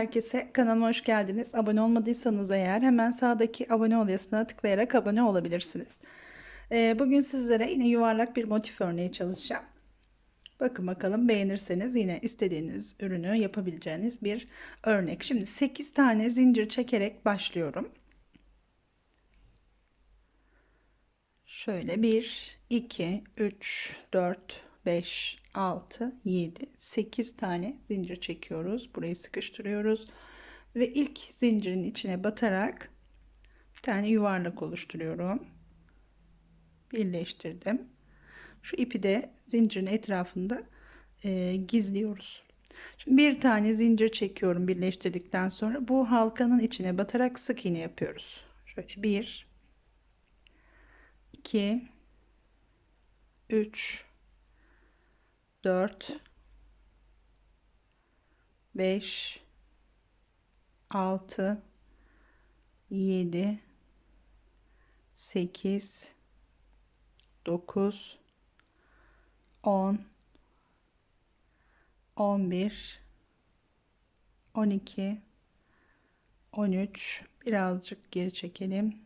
Herkese. Kanalıma hoş geldiniz. Abone olmadıysanız eğer hemen sağdaki abone ol yazısına tıklayarak abone olabilirsiniz. Ee, bugün sizlere yine yuvarlak bir motif örneği çalışacağım. Bakın bakalım beğenirseniz yine istediğiniz ürünü yapabileceğiniz bir örnek. Şimdi 8 tane zincir çekerek başlıyorum. Şöyle 1, 2, 3, 4, 5, 6, 7, 8 tane zincir çekiyoruz. Burayı sıkıştırıyoruz. Ve ilk zincirin içine batarak bir tane yuvarlak oluşturuyorum. Birleştirdim. Şu ipi de zincirin etrafında e, gizliyoruz. Şimdi bir tane zincir çekiyorum birleştirdikten sonra bu halkanın içine batarak sık iğne yapıyoruz. Şöyle 1 2 3 4 5 6 7 8 9 10 11 12 13 birazcık geri çekelim.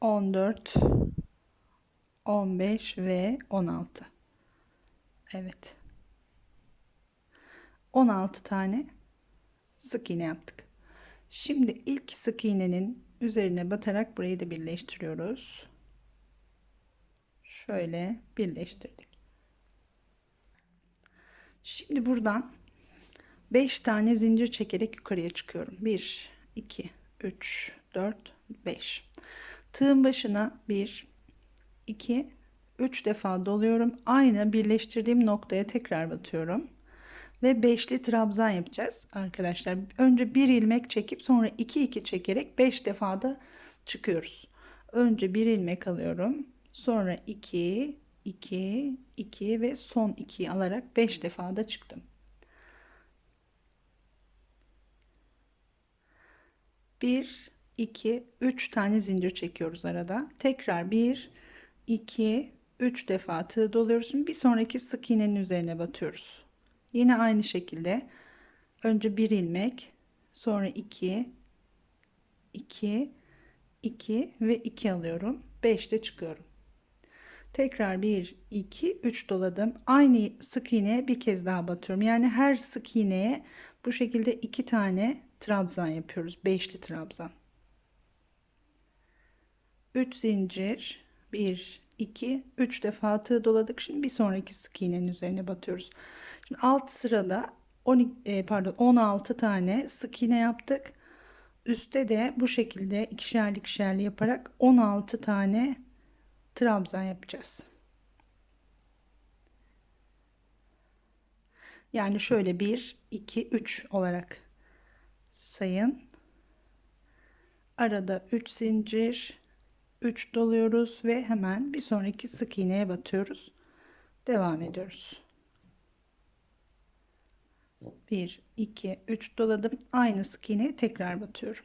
14 15 ve 16 Evet. 16 tane sık iğne yaptık. Şimdi ilk sık iğnenin üzerine batarak burayı da birleştiriyoruz. Şöyle birleştirdik. Şimdi buradan 5 tane zincir çekerek yukarıya çıkıyorum. 1 2 3 4 5 tığın başına 1 2 3 defa doluyorum. Aynı birleştirdiğim noktaya tekrar batıyorum. Ve beşli trabzan yapacağız arkadaşlar. Önce bir ilmek çekip sonra 2 2 çekerek 5 defa da çıkıyoruz. Önce bir ilmek alıyorum. Sonra 2 2 2 ve son 2 alarak 5 defa da çıktım. Bir 2 3 tane zincir çekiyoruz arada. Tekrar 1 2 3 defa tığ doluyoruz bir sonraki sık iğnenin üzerine batıyoruz. Yine aynı şekilde. Önce bir ilmek sonra 2 2 2 ve 2 alıyorum. 5 de çıkıyorum. Tekrar 1 2 3 doladım. Aynı sık iğneye bir kez daha batıyorum. Yani her sık iğneye bu şekilde iki tane trabzan yapıyoruz. Beşli trabzan. 3 zincir. 1 2 3 defa tığ doladık. Şimdi bir sonraki sık iğnenin üzerine batıyoruz. Şimdi alt sırada 12 e, pardon 16 tane sık iğne yaptık. Üstte de bu şekilde ikişerli ikişerli yaparak 16 tane trabzan yapacağız. Yani şöyle 1 2 3 olarak sayın. Arada 3 zincir 3 doluyoruz ve hemen bir sonraki sık iğneye batıyoruz. Devam ediyoruz. 1 2 3 doladım. Aynı sık iğneye tekrar batıyorum.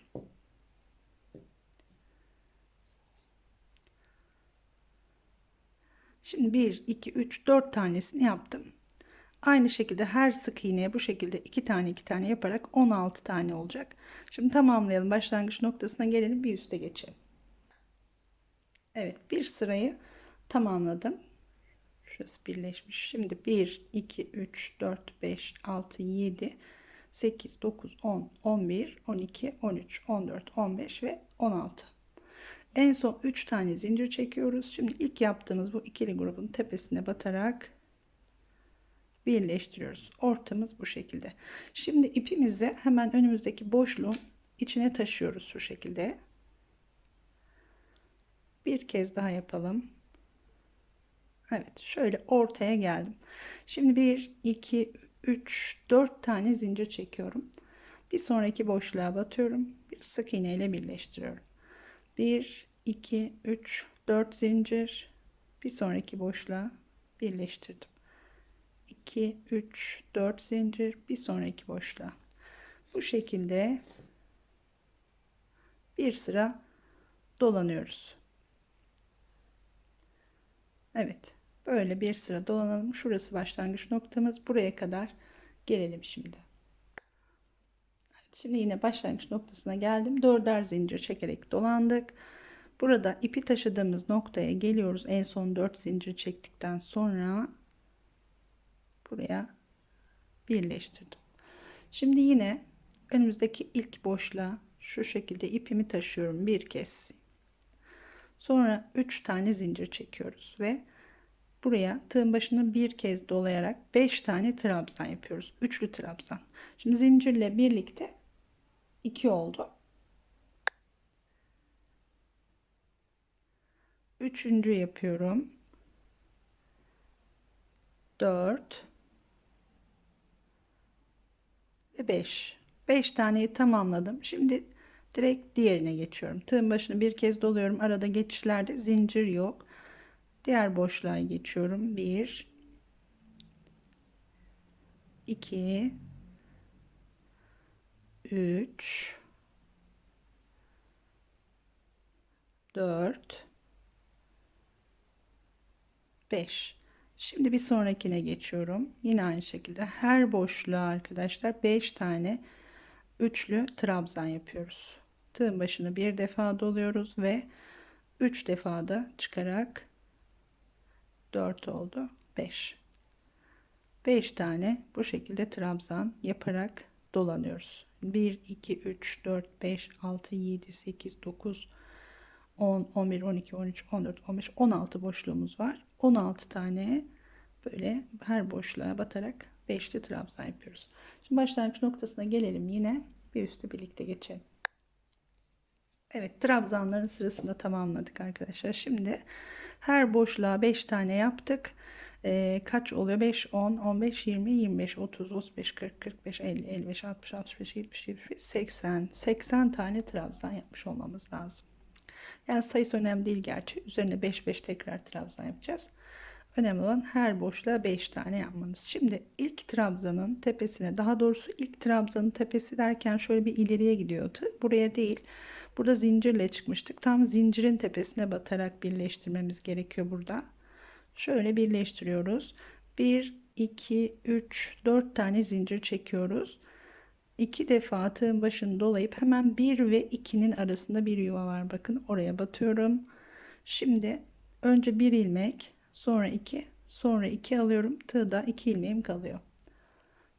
Şimdi 1 2 3 4 tanesini yaptım. Aynı şekilde her sık iğneye bu şekilde iki tane iki tane yaparak 16 tane olacak. Şimdi tamamlayalım. Başlangıç noktasına gelelim bir üste geçelim. Evet bir sırayı tamamladım. Şurası birleşmiş. Şimdi 1, 2, 3, 4, 5, 6, 7, 8, 9, 10, 11, 12, 13, 14, 15 ve 16. En son 3 tane zincir çekiyoruz. Şimdi ilk yaptığımız bu ikili grubun tepesine batarak birleştiriyoruz. Ortamız bu şekilde. Şimdi ipimizi hemen önümüzdeki boşluğun içine taşıyoruz şu şekilde bir kez daha yapalım. Evet şöyle ortaya geldim. Şimdi 1 2 3 4 tane zincir çekiyorum. Bir sonraki boşluğa batıyorum. Bir sık iğne ile birleştiriyorum. 1 2 3 4 zincir bir sonraki boşluğa birleştirdim. 2 3 4 zincir bir sonraki boşluğa. Bu şekilde bir sıra dolanıyoruz. Evet. Böyle bir sıra dolanalım. Şurası başlangıç noktamız. Buraya kadar gelelim şimdi. Şimdi yine başlangıç noktasına geldim. Dörder zincir çekerek dolandık. Burada ipi taşıdığımız noktaya geliyoruz. En son 4 zincir çektikten sonra buraya birleştirdim. Şimdi yine önümüzdeki ilk boşluğa şu şekilde ipimi taşıyorum bir kez. Sonra 3 tane zincir çekiyoruz ve buraya tığın başını bir kez dolayarak 5 tane trabzan yapıyoruz. Üçlü trabzan. Şimdi zincirle birlikte 2 oldu. Üçüncü yapıyorum. 4 ve 5. 5 taneyi tamamladım. Şimdi direkt diğerine geçiyorum. Tığın başını bir kez doluyorum. Arada geçişlerde zincir yok. Diğer boşluğa geçiyorum. 1 2 3 4 5 Şimdi bir sonrakine geçiyorum. Yine aynı şekilde her boşluğa arkadaşlar 5 tane üçlü trabzan yapıyoruz. Tığın başını bir defa doluyoruz ve 3 defa da çıkarak 4 oldu. 5. 5 tane bu şekilde trabzan yaparak dolanıyoruz. 1 2 3 4 5 6 7 8 9 10 11 12 13 14 15 16 boşluğumuz var. 16 tane böyle her boşluğa batarak 5'li trabzan yapıyoruz. Şimdi başlangıç noktasına gelelim yine bir üstü birlikte geçelim. Evet trabzanların sırasında tamamladık arkadaşlar. Şimdi her boşluğa 5 tane yaptık. Ee, kaç oluyor? 5, 10, 15, 20, 25, 30, 35, 40, 45, 50, 55, 60, 65, 70, 75, 80. 80 tane trabzan yapmış olmamız lazım. Yani sayısı önemli değil gerçi. Üzerine 5 5 tekrar trabzan yapacağız. Önemli olan her boşluğa 5 tane yapmanız. Şimdi ilk trabzanın tepesine daha doğrusu ilk trabzanın tepesi derken şöyle bir ileriye gidiyordu. Buraya değil. Burada zincirle çıkmıştık. Tam zincirin tepesine batarak birleştirmemiz gerekiyor burada. Şöyle birleştiriyoruz. 1, 2, 3, 4 tane zincir çekiyoruz. 2 defa tığın başını dolayıp hemen 1 ve 2'nin arasında bir yuva var. Bakın oraya batıyorum. Şimdi önce bir ilmek sonra 2 sonra 2 alıyorum. Tığda 2 ilmeğim kalıyor.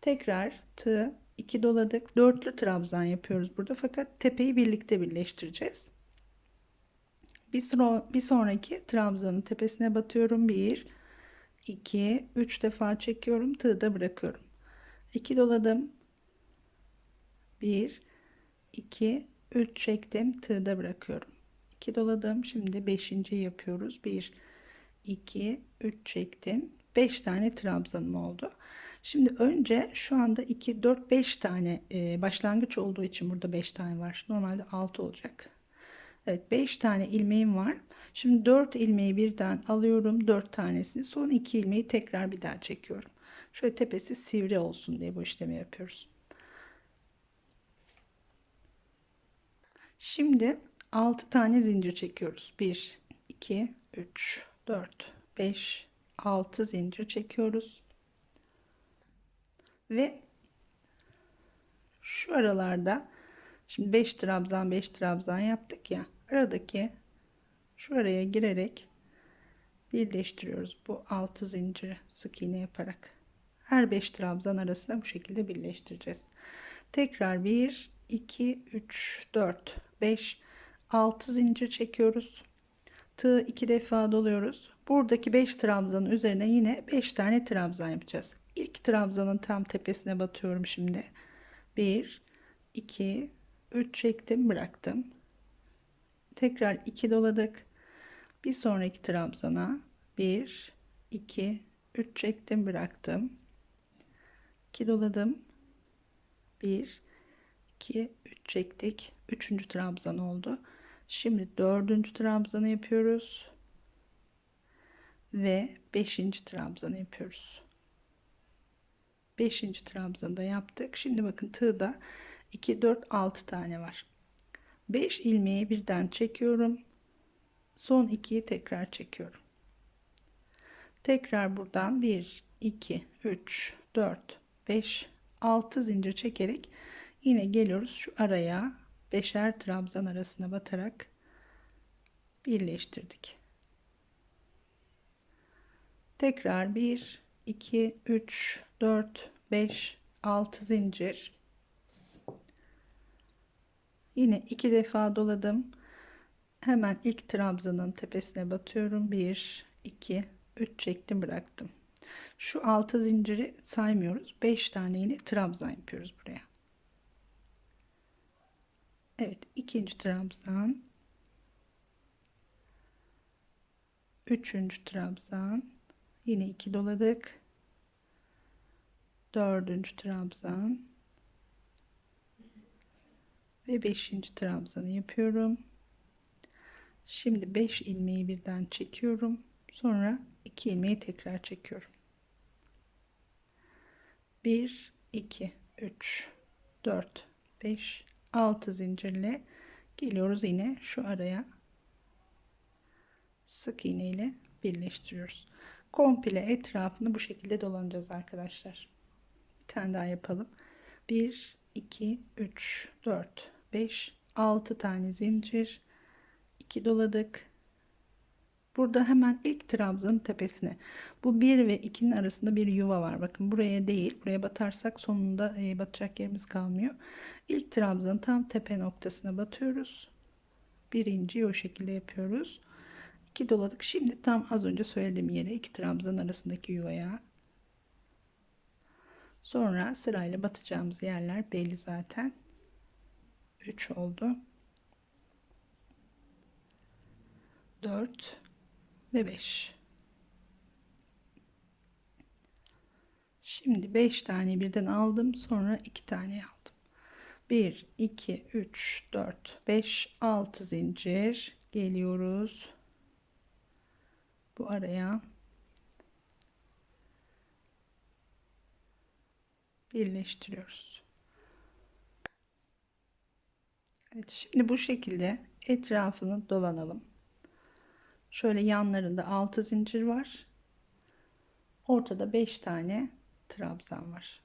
Tekrar tığ 2 doladık. Dörtlü trabzan yapıyoruz burada fakat tepeyi birlikte birleştireceğiz. Bir, sonra, bir sonraki trabzanın tepesine batıyorum. 1 2 3 defa çekiyorum. Tığda bırakıyorum. 2 doladım. 1 2 3 çektim. Tığda bırakıyorum. 2 doladım. Şimdi 5. yapıyoruz. 1 2 3 çektim. 5 tane trabzanım oldu. Şimdi önce şu anda 2 4 5 tane e, başlangıç olduğu için burada 5 tane var. Normalde 6 olacak. Evet 5 tane ilmeğim var. Şimdi 4 ilmeği birden alıyorum. 4 tanesini. Son 2 ilmeği tekrar bir daha çekiyorum. Şöyle tepesi sivri olsun diye bu işlemi yapıyoruz. Şimdi 6 tane zincir çekiyoruz. 1 2 3 4 5 6 zincir çekiyoruz. Ve şu aralarda şimdi 5 trabzan 5 trabzan yaptık ya aradaki şu araya girerek birleştiriyoruz bu 6 zinciri sık iğne yaparak. Her 5 trabzan arasında bu şekilde birleştireceğiz. Tekrar 1 2 3 4 5 6 zincir çekiyoruz Tığı iki defa doluyoruz. Buradaki 5 trabzanın üzerine yine 5 tane trabzan yapacağız. İlk trabzanın tam tepesine batıyorum şimdi. 1 2 3 çektim, bıraktım. Tekrar 2 doladık. Bir sonraki trabzana 1 2 3 çektim, bıraktım. 2 doladım. 1 2 3 çektik. 3. trabzan oldu. Şimdi dördüncü trabzanı yapıyoruz. Ve beşinci trabzanı yapıyoruz. Beşinci trabzanı da yaptık. Şimdi bakın tığda 2, 4, 6 tane var. 5 ilmeği birden çekiyorum. Son 2'yi tekrar çekiyorum. Tekrar buradan 1, 2, 3, 4, 5, 6 zincir çekerek Yine geliyoruz şu araya beşer trabzan arasına batarak birleştirdik. Tekrar 1 2 3 4 5 6 zincir. Yine iki defa doladım. Hemen ilk trabzanın tepesine batıyorum. 1 2 3 çektim bıraktım. Şu 6 zinciri saymıyoruz. 5 tane yine trabzan yapıyoruz buraya. Evet, ikinci trabzan. Üçüncü trabzan. Yine iki doladık. Dördüncü trabzan. Ve beşinci trabzanı yapıyorum. Şimdi 5 ilmeği birden çekiyorum. Sonra 2 ilmeği tekrar çekiyorum. 1 2 3 4 5 6 zincirle geliyoruz yine şu araya sık iğne ile birleştiriyoruz. Komple etrafını bu şekilde dolanacağız arkadaşlar. Bir tane daha yapalım. 1 2 3 4 5 6 tane zincir 2 doladık. Burada hemen ilk trabzanın tepesine. Bu 1 ve 2'nin arasında bir yuva var. Bakın buraya değil. Buraya batarsak sonunda e, batacak yerimiz kalmıyor. İlk trabzanın tam tepe noktasına batıyoruz. Birinci o şekilde yapıyoruz. 2 doladık. Şimdi tam az önce söylediğim yere iki trabzan arasındaki yuvaya. Sonra sırayla batacağımız yerler belli zaten. 3 oldu. 4 ve 5. Şimdi 5 tane birden aldım. Sonra 2 tane aldım. 1, 2, 3, 4, 5, 6 zincir geliyoruz. Bu araya birleştiriyoruz. Evet, şimdi bu şekilde etrafını dolanalım. Şöyle yanlarında 6 zincir var. Ortada 5 tane trabzan var.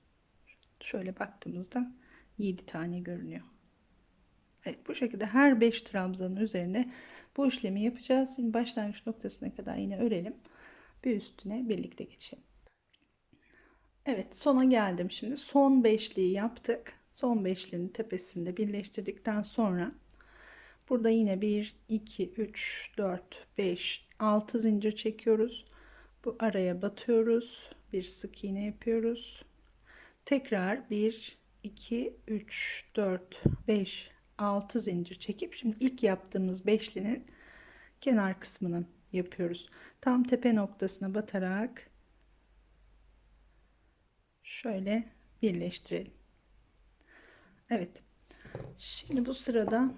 Şöyle baktığımızda 7 tane görünüyor. Evet bu şekilde her 5 trabzanın üzerine bu işlemi yapacağız. Şimdi başlangıç noktasına kadar yine örelim. Bir üstüne birlikte geçelim. Evet sona geldim şimdi. Son beşliği yaptık. Son beşliğin tepesinde birleştirdikten sonra burada yine 1, 2, 3, 4, 5, 6 zincir çekiyoruz. Bu araya batıyoruz. Bir sık iğne yapıyoruz. Tekrar 1, 2, 3, 4, 5, 6 zincir çekip şimdi ilk yaptığımız beşlinin kenar kısmını yapıyoruz. Tam tepe noktasına batarak şöyle birleştirelim. Evet. Şimdi bu sırada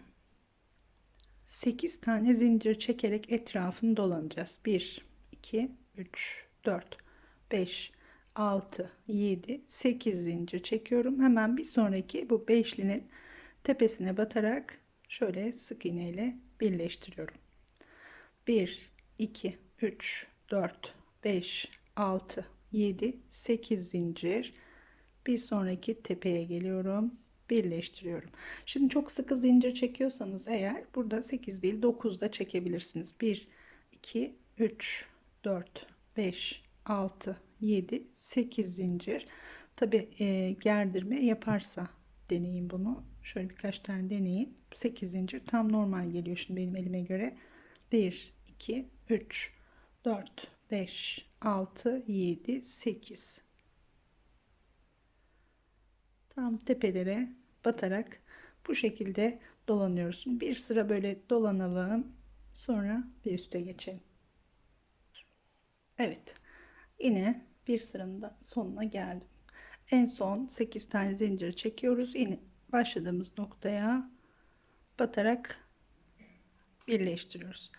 8 tane zincir çekerek etrafını dolanacağız. 1 2 3 4 5 6 7 8 zincir çekiyorum. Hemen bir sonraki bu beşlinin tepesine batarak şöyle sık iğne ile birleştiriyorum. 1 2 3 4 5 6 7 8 zincir bir sonraki tepeye geliyorum birleştiriyorum. Şimdi çok sıkı zincir çekiyorsanız eğer burada 8 değil 9 da çekebilirsiniz. 1 2 3 4 5 6 7 8 zincir. Tabi e, gerdirme yaparsa deneyin bunu. Şöyle birkaç tane deneyin. 8 zincir tam normal geliyor şimdi benim elime göre. 1 2 3 4 5 6 7 8 tam tepelere batarak bu şekilde dolanıyoruz bir sıra böyle dolanalım sonra bir üste geçelim. Evet yine bir sıranın da sonuna geldim. En son 8 tane zincir çekiyoruz. Yine başladığımız noktaya batarak birleştiriyoruz.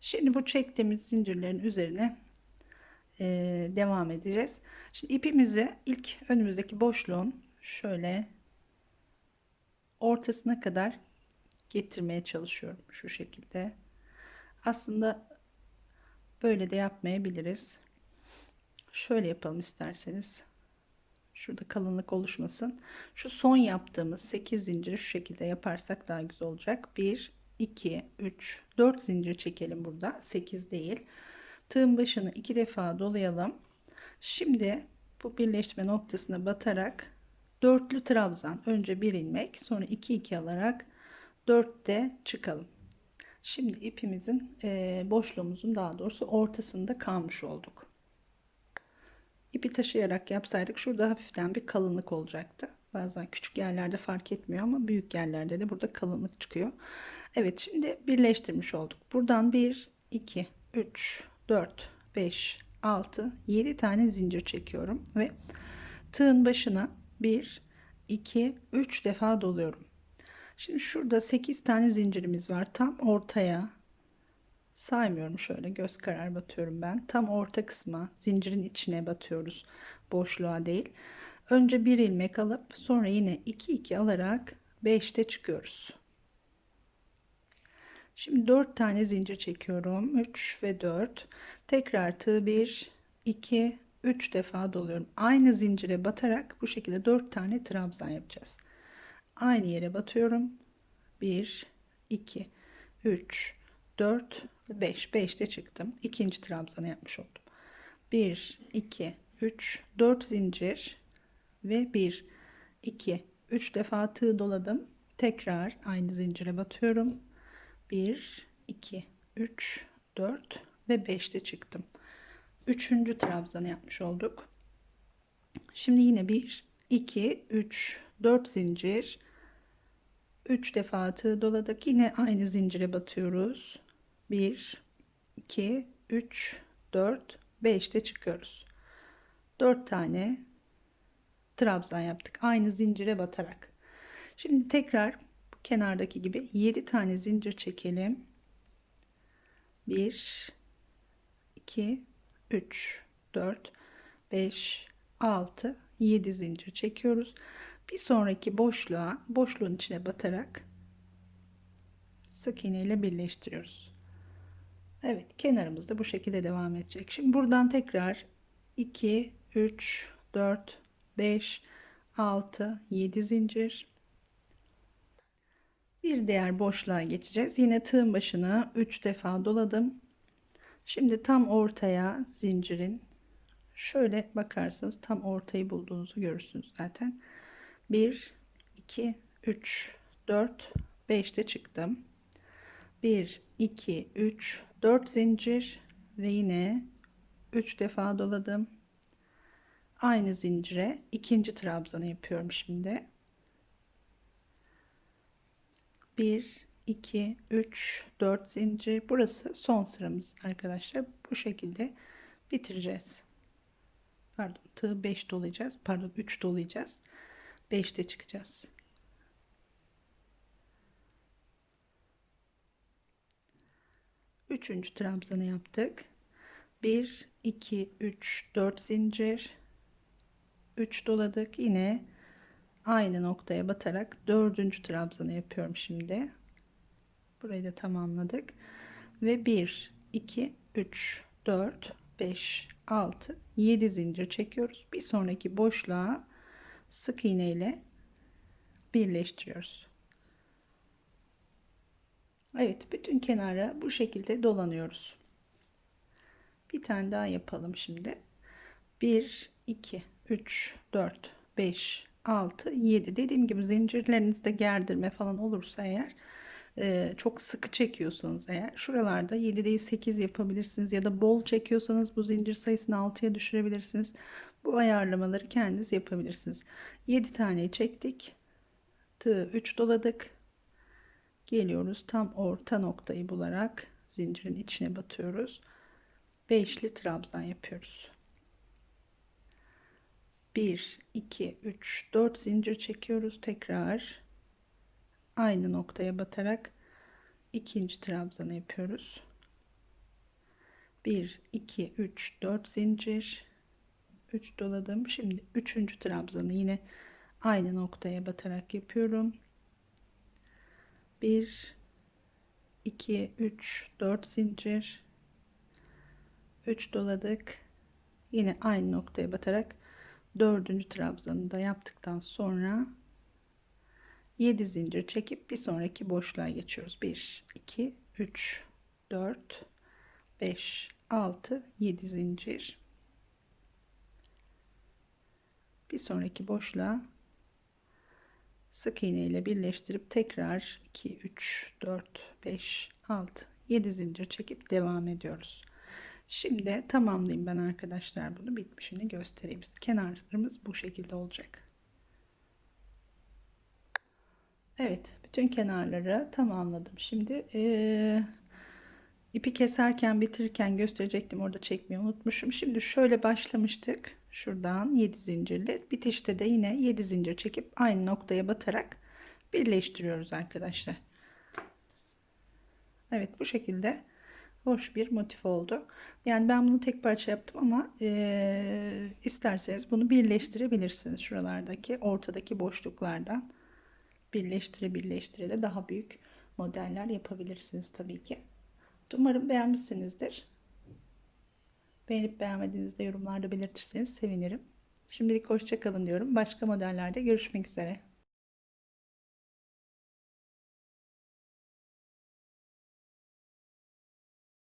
Şimdi bu çektiğimiz zincirlerin üzerine e, devam edeceğiz. Şimdi ipimizi ilk önümüzdeki boşluğun şöyle ortasına kadar getirmeye çalışıyorum şu şekilde. Aslında böyle de yapmayabiliriz. Şöyle yapalım isterseniz. Şurada kalınlık oluşmasın. Şu son yaptığımız 8 zinciri şu şekilde yaparsak daha güzel olacak. 1, 2, 3, 4 zincir çekelim burada. 8 değil. Tığın başını iki defa dolayalım. Şimdi bu birleşme noktasına batarak dörtlü trabzan önce bir ilmek sonra 2 2 alarak 4'te çıkalım. Şimdi ipimizin e, boşluğumuzun daha doğrusu ortasında kalmış olduk. İpi taşıyarak yapsaydık şurada hafiften bir kalınlık olacaktı. Bazen küçük yerlerde fark etmiyor ama büyük yerlerde de burada kalınlık çıkıyor. Evet şimdi birleştirmiş olduk. Buradan 1, 2, 3, 4, 5, 6, 7 tane zincir çekiyorum ve tığın başına 1, 2, 3 defa doluyorum. Şimdi şurada 8 tane zincirimiz var. Tam ortaya saymıyorum şöyle göz karar batıyorum ben. Tam orta kısma zincirin içine batıyoruz. Boşluğa değil. Önce bir ilmek alıp sonra yine 2 2 alarak 5'te çıkıyoruz. Şimdi 4 tane zincir çekiyorum. 3 ve 4. Tekrar tığ 1 2 3 defa doluyorum. Aynı zincire batarak bu şekilde 4 tane trabzan yapacağız. Aynı yere batıyorum. 1 2 3 4 5 5'te çıktım. İkinci trabzanı yapmış oldum. 1 2 3 4 zincir ve 1 2 3 defa tığ doladım. Tekrar aynı zincire batıyorum. 1 2 3 4 ve 5'te çıktım. Üçüncü trabzanı yapmış olduk. Şimdi yine 1 2 3 4 zincir 3 defa tığ doladık. Yine aynı zincire batıyoruz. 1 2 3 4 5'te çıkıyoruz. 4 tane trabzan yaptık. Aynı zincire batarak. Şimdi tekrar kenardaki gibi 7 tane zincir çekelim. 1 2 3 4 5 6 7 zincir çekiyoruz. Bir sonraki boşluğa boşluğun içine batarak sık iğne ile birleştiriyoruz. Evet kenarımız da bu şekilde devam edecek. Şimdi buradan tekrar 2 3 4 5 6 7 zincir bir diğer boşluğa geçeceğiz. Yine tığın başına 3 defa doladım. Şimdi tam ortaya zincirin şöyle bakarsanız tam ortayı bulduğunuzu görürsünüz zaten. 1 2 3 4 5'te çıktım. 1 2 3 4 zincir ve yine 3 defa doladım. Aynı zincire ikinci trabzanı yapıyorum şimdi. 1 2 3 4 zincir. Burası son sıramız arkadaşlar. Bu şekilde bitireceğiz. Pardon, tığ 5 dolayacağız. Pardon, 3 dolayacağız. 5'te çıkacağız. Üçüncü trabzanı yaptık. 1 2 3 4 zincir 3 doladık. Yine aynı noktaya batarak dördüncü trabzanı yapıyorum şimdi. Burayı da tamamladık. Ve 1 2 3 4 5 6 7 zincir çekiyoruz. Bir sonraki boşluğa sık iğne ile birleştiriyoruz. Evet bütün kenara bu şekilde dolanıyoruz. Bir tane daha yapalım şimdi. 1 2 3 4 5 6 7 dediğim gibi zincirlerinizde gerdirme falan olursa eğer çok sıkı çekiyorsanız eğer şuralarda 7 değil 8 yapabilirsiniz ya da bol çekiyorsanız bu zincir sayısını 6'ya düşürebilirsiniz. Bu ayarlamaları kendiniz yapabilirsiniz. 7 tane çektik. Tığ 3 doladık. Geliyoruz tam orta noktayı bularak zincirin içine batıyoruz. Beşli trabzan yapıyoruz. 1 2 3 4 zincir çekiyoruz tekrar aynı noktaya batarak ikinci trabzanı yapıyoruz. 1 2 3 4 zincir. 3 doladım. Şimdi üçüncü trabzanı yine aynı noktaya batarak yapıyorum. 1 2 3 4 zincir. 3 doladık. Yine aynı noktaya batarak dördüncü trabzanı da yaptıktan sonra 7 zincir çekip bir sonraki boşluğa geçiyoruz. 1 2 3 4 5 6 7 zincir. Bir sonraki boşluğa sık iğne ile birleştirip tekrar 2 3 4 5 6 7 zincir çekip devam ediyoruz. Şimdi tamamlayayım ben arkadaşlar bunu bitmişini göstereyim. Kenarlarımız bu şekilde olacak. Evet, bütün kenarları tamamladım. Şimdi e, ipi keserken bitirirken gösterecektim. Orada çekmeyi unutmuşum. Şimdi şöyle başlamıştık. Şuradan 7 zincirli. Bitişte de yine 7 zincir çekip aynı noktaya batarak birleştiriyoruz arkadaşlar. Evet, bu şekilde hoş bir motif oldu. Yani ben bunu tek parça yaptım ama e, isterseniz bunu birleştirebilirsiniz. Şuralardaki ortadaki boşluklardan birleştire birleştire de daha büyük modeller yapabilirsiniz tabii ki. Umarım beğenmişsinizdir. Beğenip beğenmediğinizde yorumlarda belirtirseniz sevinirim. Şimdilik hoşça kalın diyorum. Başka modellerde görüşmek üzere.